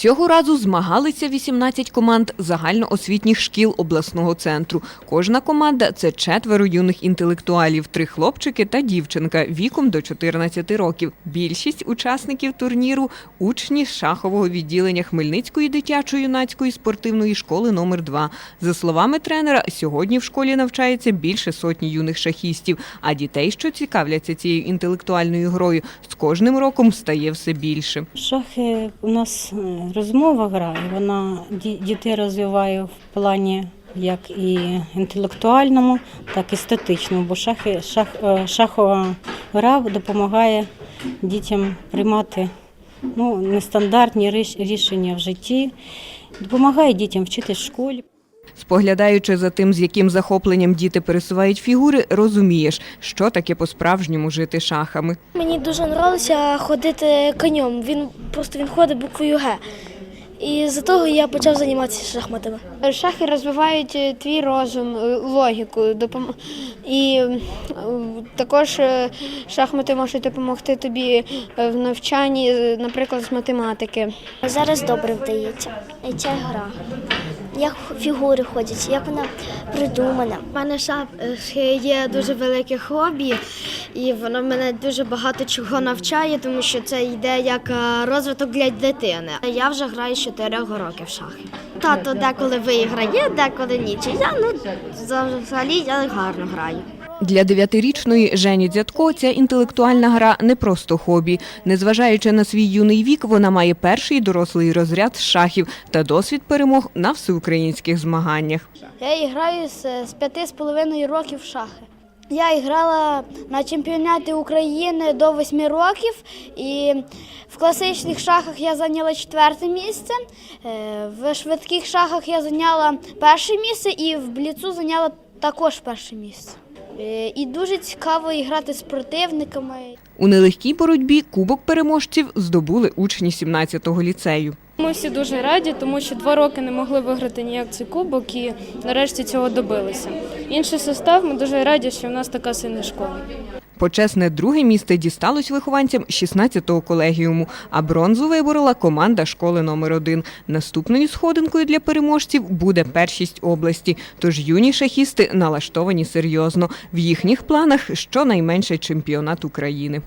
Цього разу змагалися 18 команд загальноосвітніх шкіл обласного центру. Кожна команда це четверо юних інтелектуалів, три хлопчики та дівчинка віком до 14 років. Більшість учасників турніру учні шахового відділення Хмельницької дитячо-юнацької спортивної школи номер 2 За словами тренера, сьогодні в школі навчається більше сотні юних шахістів, а дітей, що цікавляться цією інтелектуальною грою, з кожним роком стає все більше. Шахи у нас розмова гра, і вона ді- дітей розвиває в плані як і інтелектуальному, так і статичному, бо шахи, шах, е, шахова гра допомагає дітям приймати ну, нестандартні рішення в житті, допомагає дітям вчитись в школі. Споглядаючи за тим, з яким захопленням діти пересувають фігури, розумієш, що таке по-справжньому жити шахами. Мені дуже подобалося ходити конем. Він просто він ходить буквою Г. І за того я почав займатися шахматами. Шахи розвивають е, твій розум, е, логіку. допом- І також е, шахмати можуть допомогти тобі в навчанні, наприклад, з математики. Зараз добре вдається. І ця гра. Як фігури ходять, як вона придумана. У мене шахи є дуже велике хобі, і воно мене дуже багато чого навчає, тому що це йде як е, розвиток для дитини. Я вже граю з 4 років в шахи. Тато деколи виграє, деколи ні. Я ну взагалі я гарно граю. Для дев'ятирічної Жені Дзятко ця інтелектуальна гра не просто хобі. Незважаючи на свій юний вік, вона має перший дорослий розряд шахів та досвід перемог на всеукраїнських змаганнях. Я граю з, з п'яти з половиною років в шахи. Я грала на чемпіонаті України до восьми років, і в класичних шахах я зайняла четверте місце. е, В швидких шахах я зайняла перше місце і в бліцу зайняла також перше місце. Е, І дуже цікаво грати з противниками. У нелегкій боротьбі кубок переможців здобули учні 17-го ліцею. Ми всі дуже раді, тому що два роки не могли виграти ніяк цей кубок і нарешті цього добилися. Інший состав, ми дуже раді, що в нас така сильна школа. Почесне друге місце дісталось вихованцям 16-го колегіуму, а бронзу виборола команда школи номер 1 Наступною сходинкою для переможців буде першість області. Тож юні шахісти налаштовані серйозно. В їхніх планах щонайменше чемпіонат України.